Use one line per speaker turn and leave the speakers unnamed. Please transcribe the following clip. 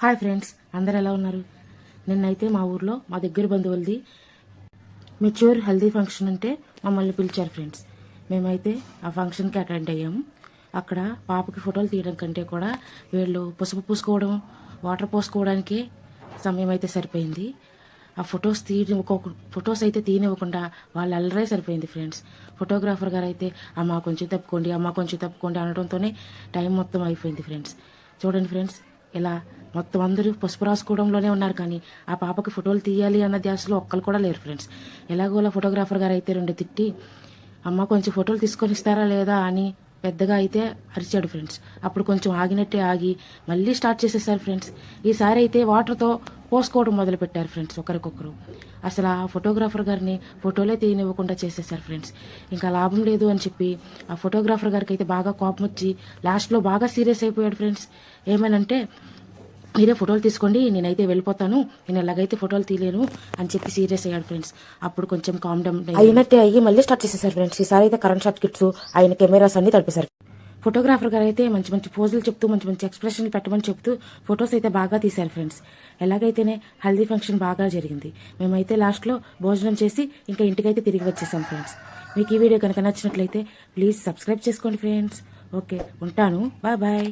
Hi friends అందరు ఎలా ఉన్నారు? నిన్నైతే మా ఊర్లో మా దగ్గర బంధువులది మెచ్యూర్ హెల్దీ ఫంక్షన్ అంటే మమ్మల్ని పిలిచారు ఫ్రెండ్స్. మేమైతే ఆ ఫంక్షన్కి అటెండ్ అయ్యాము అక్కడ పాపకి ఫోటోలు తీయడం కంటే కూడా వీళ్ళు పసుపు పూసుకోవడం వాటర్ పోసుకోవడానికి సమయం అయితే సరిపోయింది. ఆ ఫొటోస్ తీయనివ్వక ఫొటోస్ అయితే తీయనివ్వకుండా వాళ్ళు అల్లరే సరిపోయింది ఫ్రెండ్స్. ఫోటోగ్రాఫర్ గారు అయితే అమ్మ కొంచెం తప్పుకోండి అమ్మ కొంచెం తప్పుకోండి అనడంతోనే టైం మొత్తం అయిపోయింది ఫ్రెండ్స్. చూడండి ఫ్రెండ్స్ ఇలా మొత్తం అందరూ పసుపు రాసుకోవడంలోనే ఉన్నారు కానీ ఆ పాపకి ఫోటోలు తీయాలి అన్న ధ్యాసలో ఒక్కరు కూడా లేరు ఫ్రెండ్స్. ఎలాగోలా ఫోటోగ్రాఫర్ గారు అయితే రెండు తిట్టి అమ్మ కొంచెం ఫోటోలు తీసుకొని ఇస్తారా లేదా? అని పెద్దగా అయితే అరిచాడు ఫ్రెండ్స్. అప్పుడు కొంచెం ఆగినట్టే ఆగి మళ్ళీ స్టార్ట్ చేసేసారు ఫ్రెండ్స్. ఈసారి అయితే వాటర్తో పోసుకోవడం మొదలు పెట్టారు ఫ్రెండ్స్ ఒకరికొకరు. అసలు ఆ ఫోటోగ్రాఫర్ గారిని ఫోటోలే తీయనివ్వకుండా చేసేసారు ఫ్రెండ్స్. ఇంకా లాభం లేదు అని చెప్పి ఆ ఫోటోగ్రాఫర్ గారికి అయితే బాగా కోపం వచ్చి లాస్ట్లో బాగా సీరియస్ అయిపోయాడు ఫ్రెండ్స్. ఏమనంటే మీరే ఫోటోలు తీసుకోండి నేనైతే వెళ్ళిపోతాను. నేను ఎలాగైతే ఫోటోలు తీయలేను అని చెప్పి సీరియస్ అయ్యాడు ఫ్రెండ్స్. అప్పుడు కొంచెం కామ్ డౌన్ అయినట్టే అయ్యి మళ్ళీ స్టార్ట్ చేసేసారు ఫ్రెండ్స్. ఈసారి అయితే కరెంట్ షాట్ కిట్స్ ఆయన కెమెరాస్ అన్ని తడిపేశారు. ఫోటోగ్రాఫర్ గారు అయితే మంచి మంచి పోజులు చెప్తూ మంచి మంచి ఎక్స్ప్రెషన్లు పెట్టమని చెప్తూ ఫొటోస్ అయితే బాగా తీశారు ఫ్రెండ్స్. ఎలాగైతేనే హల్దీ ఫంక్షన్ బాగా జరిగింది. మేమైతే లాస్ట్లో భోజనం చేసి ఇంకా ఇంటికైతే తిరిగి వచ్చేసాం ఫ్రెండ్స్. మీకు ఈ వీడియో కనుక నచ్చినట్లయితే ప్లీజ్ సబ్స్క్రైబ్ చేసుకోండి ఫ్రెండ్స్. ఓకే ఉంటాను. Bye bye